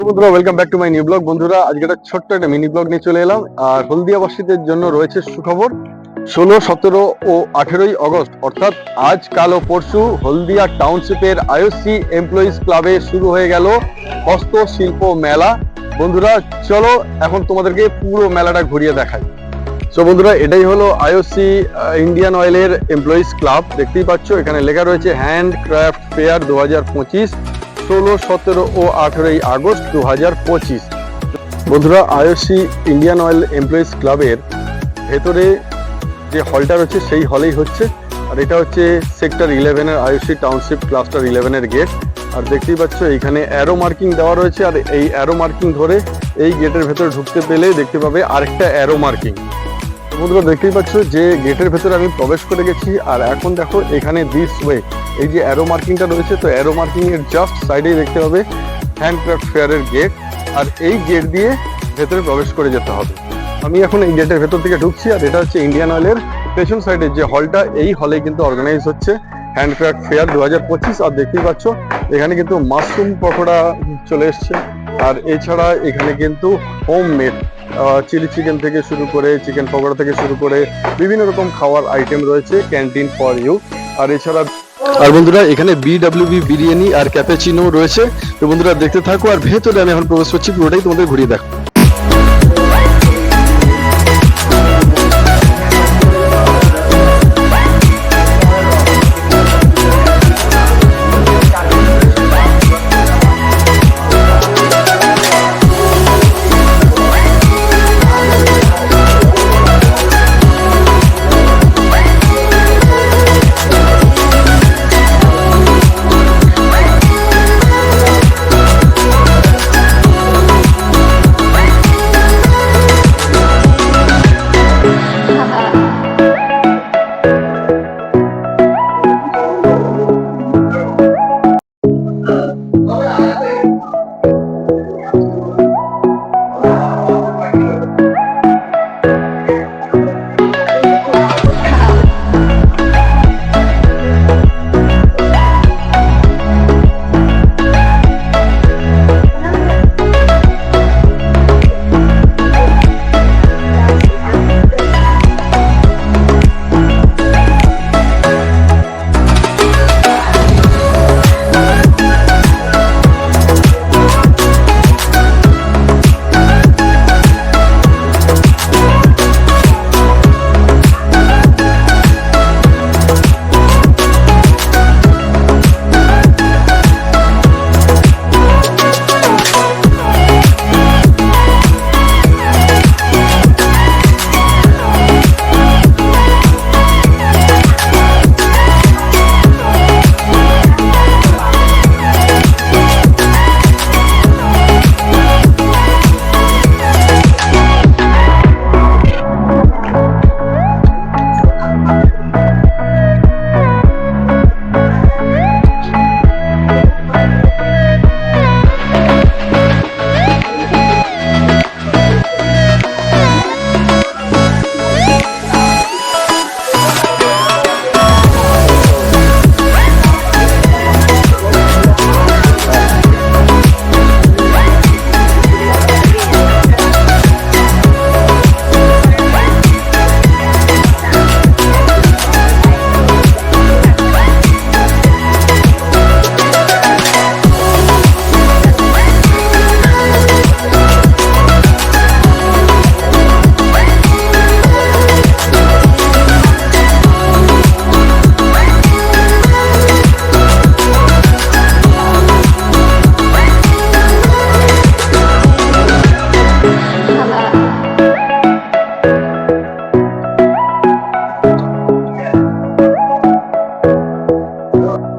বন্ধুরা welcome back to my new blog বন্ধুরা, আজকে একটা ছোট্ট একটা মিনি ব্লগ নিয়ে চলে এলাম। আর হলদিয়াবাসীদের জন্য রয়েছে সুখবর। ষোলো, সতেরো ও আঠেরোই আগস্ট অর্থাৎ আজ, কাল ও পরশু হলদিয়া টাউনশিপের আইওসি এমপ্লয়িজ ক্লাবে শুরু হয়ে গেল হস্তশিল্প মেলা। বন্ধুরা, চলো এখন তোমাদেরকে পুরো মেলাটা ঘুরিয়ে দেখাই। সো বন্ধুরা, এটাই হলো আইওসি ইন্ডিয়ান অয়েলের এমপ্লয়িজ ক্লাব দেখতেই পাচ্ছ, এখানে লেখা রয়েছে হ্যান্ড ক্রাফট ফেয়ার দু হাজার পঁচিশ। ষোলো, সতেরো ও আঠেরোই আগস্ট দু হাজার পঁচিশ। বন্ধুরা আইওসি ইন্ডিয়ান অয়েল এমপ্লয়িজ ক্লাবের ভেতরে যে হলটা রয়েছে, সেই হলেই হচ্ছে। আর এটা হচ্ছে সেক্টর ইলেভেনের আইওসি টাউনশিপ ক্লাস্টার ইলেভেনের গেট। আর দেখতেই পাচ্ছ, এইখানে অ্যারো মার্কিং দেওয়া রয়েছে। আর এই অ্যারো মার্কিং ধরে এই গেটের ভেতরে ঢুকতে পেলে দেখতে পাবে আরেকটা অ্যারো মার্কিং। বন্ধুরা, দেখতেই পাচ্ছ যে গেটের ভেতরে আমি প্রবেশ করে গেছি। আর এখন দেখো, এখানে দিস ওয়ে এই যে অ্যারো মার্কিংটা রয়েছে, তো অ্যারো মার্কিং এর জাস্ট সাইডেই দেখতে হবে হ্যান্ডক্রাফট ফেয়ারের গেট আর এই গেট দিয়ে ভেতরে প্রবেশ করে যেতে হবে। আমি এখন এই গেটের ভেতর থেকে ঢুকছি, আর এটা হচ্ছে ইন্ডিয়ান অয়েলের পেছন সাইডের যে হলটা এই হলে কিন্তু অর্গানাইজ হচ্ছে। হ্যান্ডক্রাফট ফেয়ার দু হাজার পঁচিশ, আর দেখতেই পাচ্ছ, এখানে কিন্তু মাশরুম পকোড়া চলে এসছে। আর এছাড়া এখানে কিন্তু হোম মেড চিলি চিকেন থেকে শুরু করে চিকেন পকোড়া থেকে শুরু করে বিভিন্ন রকম খাওয়ার আইটেম রয়েছে ক্যান্টিন ফর ইউ আর এছাড়া আর বন্ধুরা, এখানে বিডাব্লিউবি বিরিয়ানি আর ক্যাপেচিনো রয়েছে। তো বন্ধুরা, দেখতে থাকো আর ভেতরে আমি এখন প্রবেশ করছি, পুরোটাই তোমাদের ঘুরিয়ে দেখো Qual?